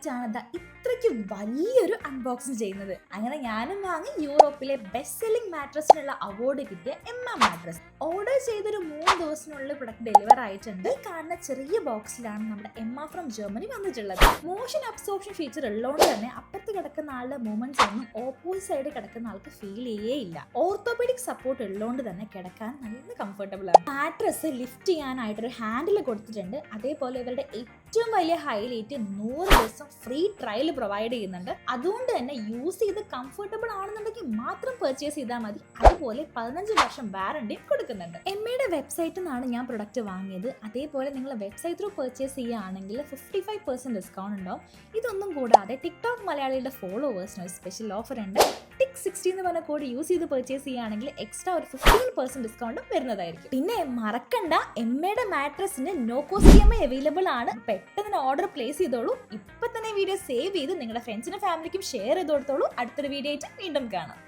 ആദ്യമായിട്ടാണ് ദാ ഇത്രയ്ക്ക് വലിയൊരു അൺബോക്സിങ് ചെയ്യുന്നത്. അങ്ങനെ ഞാനും വാങ്ങി യൂറോപ്പിലെ ബെസ്റ്റ് സെല്ലിംഗ് മാട്രസിനുള്ള അവാർഡ് കിട്ടിയ എം എം മാട്രസ് ഓർഡർ ചെയ്തൊരു മൂന്ന് ദിവസത്തിനുള്ളിൽ പ്രൊഡക്റ്റ് ഡെലിവർ ആയിട്ടുണ്ട്. കാണുന്ന ചെറിയ ബോക്സിലാണ് നമ്മുടെ എം ആ ഫ്രം ജർമ്മനി വന്നിട്ടുള്ളത്. മോഷൻ അബ്സോർപ്ഷൻ ഫീച്ചർ ഉള്ളതുകൊണ്ട് തന്നെ അപ്പുറത്ത് കിടക്കുന്ന ആളുടെ മൂവ്മെന്റ്സ് ഒന്നും ഓപ്പോസിറ്റ് സൈഡ് കിടക്കുന്ന ആൾക്ക് ഫീൽ ചെയ്യേ ഇല്ല. ഓർത്തോപെഡിക് സപ്പോർട്ട് ഉള്ളതുകൊണ്ട് തന്നെ കിടക്കാൻ നല്ല കംഫർട്ടബിൾ ആണ്. മാട്രസ് ലിഫ്റ്റ് ചെയ്യാനായിട്ട് ഒരു ഹാൻഡിൽ കൊടുത്തിട്ടുണ്ട്. അതേപോലെ ഇവരുടെ ഏറ്റവും വലിയ ഹൈലൈറ്റ് നൂറ് ദിവസം ഫ്രീ ട്രയൽ പ്രൊവൈഡ് ചെയ്യുന്നുണ്ട്. അതുകൊണ്ട് തന്നെ യൂസ് ചെയ്ത് കംഫർട്ടബിൾ ആണെന്നുണ്ടെങ്കിൽ മാത്രം പർച്ചേസ് ചെയ്താൽ മതി. അതുപോലെ പതിനഞ്ച് വർഷം വാറണ്ടിയും കൊടുക്കുന്നുണ്ട്. എം വെബ്സൈറ്റിൽ നിന്നാണ് ഞാൻ പ്രൊഡക്റ്റ് വാങ്ങിയത്. അതേപോലെ നിങ്ങൾ വെബ്സൈറ്റ് ത്രൂ പർച്ചേസ് ചെയ്യുകയാണെങ്കിൽ ഫിഫ്റ്റി ഫൈവ് പെർസെന്റ് ഡിസ്കൗണ്ട് ഉണ്ടാവും. ഇതൊന്നും കൂടാതെ ടിക്ടോക്ക് മലയാളിയുടെ ഫോളോവേഴ്സിന് ഒരു സ്പെഷ്യൽ ഓഫർ ഉണ്ട്. ടിക് സിക്സ്റ്റി എന്ന് പറഞ്ഞ കോഡ് യൂസ് ചെയ്ത് പർച്ചേസ് ചെയ്യുകയാണെങ്കിൽ എക്സ്ട്രാ ഒരു ഫിഫ്റ്റീൻ പെർസെന്റ് ഡിസ്കൗണ്ടും വരുന്നതായിരിക്കും. പിന്നെ മറക്കണ്ട M മാട്രസിന് no cost E M I available ആണ്. പെട്ടെന്ന് ഓർഡർ പ്ലേസ് ചെയ്തോളൂ. ഇപ്പൊ തന്നെ വീഡിയോ സേവ് ചെയ്ത് നിങ്ങളുടെ ഫ്രണ്ട്സിനും ഫാമിലിക്കും ഷെയർ ചെയ്ത് കൊടുത്തോളൂ. അടുത്തൊരു വീഡിയോ ആയിട്ട് വീണ്ടും കാണാം.